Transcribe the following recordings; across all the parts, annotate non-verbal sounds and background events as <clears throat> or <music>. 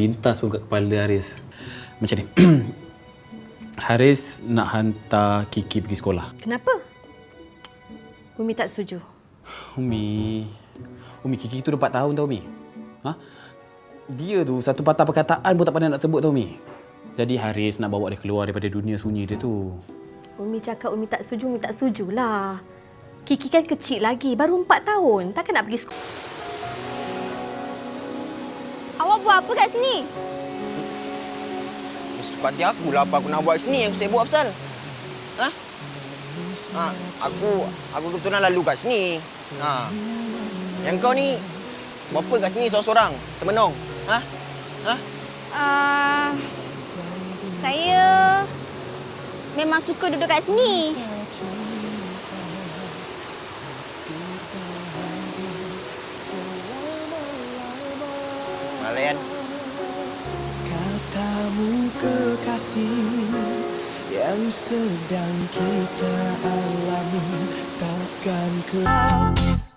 terlintas pun kat kepala Haris. Macam ni. <clears throat> Haris nak hantar Kiki pergi sekolah. Kenapa? Umi tak setuju. Umi, Umi Kiki tu dah 4 tahun tau Umi. Ha? Dia tu satu patah perkataan pun tak pandai nak sebut tau Umi. Jadi Haris nak bawa dia keluar daripada dunia sunyi dia tu. Umi cakap Umi tak setuju, Umi tak setuju lah. Kiki kan kecil lagi, baru empat tahun. Takkan nak pergi sekolah. Apa kat sini? Suka hati aku lah apa aku nak buat sini yang aku buat pasal. Ha? Ha, aku aku kebetulan lalu kat sini. Ha. Yang kau ni apa kat sini seorang-seorang? Termenung. Ha? Ha? Uh, saya memang suka duduk kat sini. Malayan. Katamu kekasih yang sedang kita alami takkan ke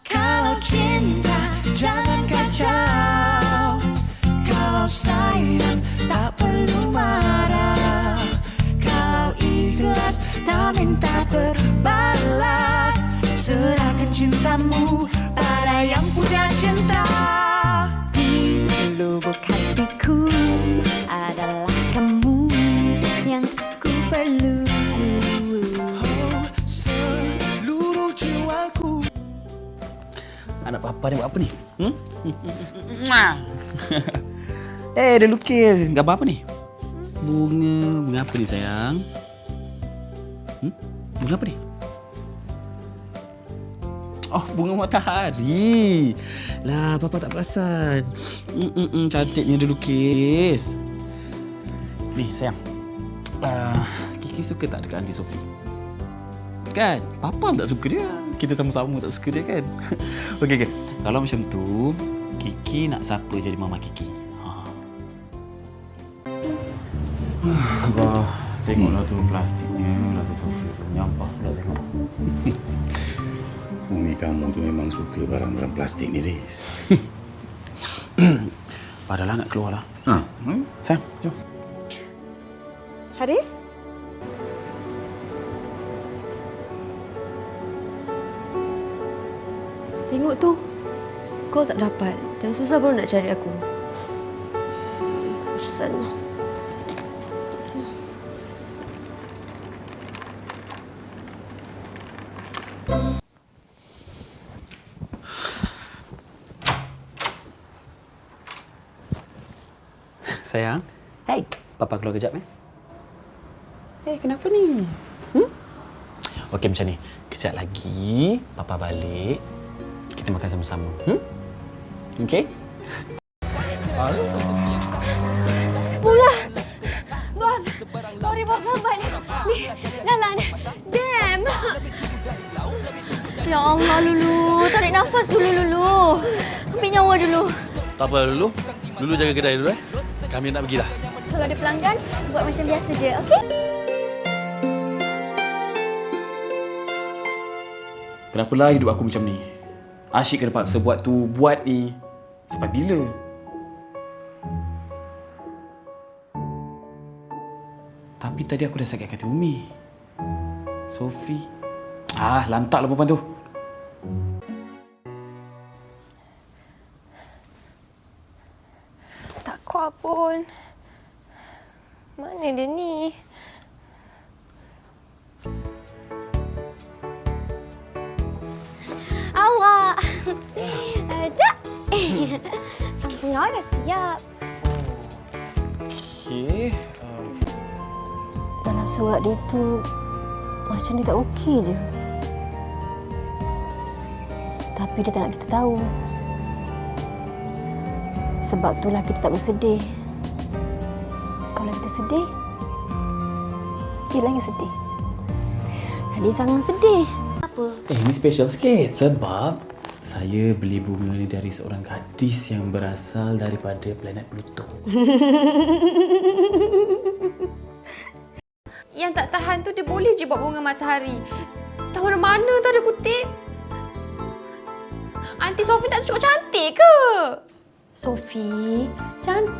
Kalau cinta jangan kacau. Kalau sayang tak perlu marah. Kalau ikhlas tak minta berbalas. Serahkan cintamu ku perlu Oh, seluruh jiwaku Anak papa ni buat apa ni? Hmm? <laughs> eh, dia lukis. Gambar apa ni? Bunga. Bunga apa ni sayang? Hmm? Bunga apa ni? Oh, bunga matahari. Lah, papa tak perasan. Mm-mm, cantiknya dia lukis. Ni, sayang. Uh, Kiki suka tak dekat Aunty Sophie? Kan? Papa pun tak suka dia. Kita sama-sama tak suka dia kan? <laughs> okey, okey. Kalau macam tu, Kiki nak siapa jadi mama Kiki? Ha. Abah, tengoklah tu plastiknya. Rasa Sophie tu nyampah pula tengok. <laughs> Umi kamu tu memang suka barang-barang plastik ni, Riz. <coughs> Padahal nak keluar lah. Ha? Hmm? Sayang, jom. Haris? Tengok tu. Kau tak dapat. Dan susah baru nak cari aku. Bosan lah. Sayang. Hey. Papa keluar kejap eh. Eh, kenapa ni? Hmm? Okey, macam ni. Kejap lagi, Papa balik. Kita makan sama-sama. Hmm? Okey? Bunga! Bos! Sorry bos, lambat. Ni, jalan. Jam! Ya Allah, Lulu. Tarik nafas dulu, Lulu. Ambil nyawa dulu. Tak apa dulu. Dulu jaga kedai dulu eh. Kami nak pergi dah. Kalau ada pelanggan, buat macam biasa je, okey? Kenapalah hidup aku macam ni? Asyik kena paksa buat tu, buat ni. Sampai bila? Tapi tadi aku dah sakit hati Umi. Sofi. Ah, lantaklah perempuan tu. Tak kuat pun. Mana dia ni? Dah siap. Okey. Um, Dalam surat dia tu macam dia tak okey je. Tapi dia tak nak kita tahu. Sebab itulah kita tak bersedih. Kalau kita sedih, dia lagi sedih. Jadi jangan sedih. eh, ini special sikit sebab saya beli bunga ni dari seorang gadis yang berasal daripada planet Pluto. <laughs> Yang tak tahan tu dia boleh je buat bunga matahari. Tahu mana mana tu ada kutip. Aunty Sophie tak cukup cantik ke? Sophie, cantik.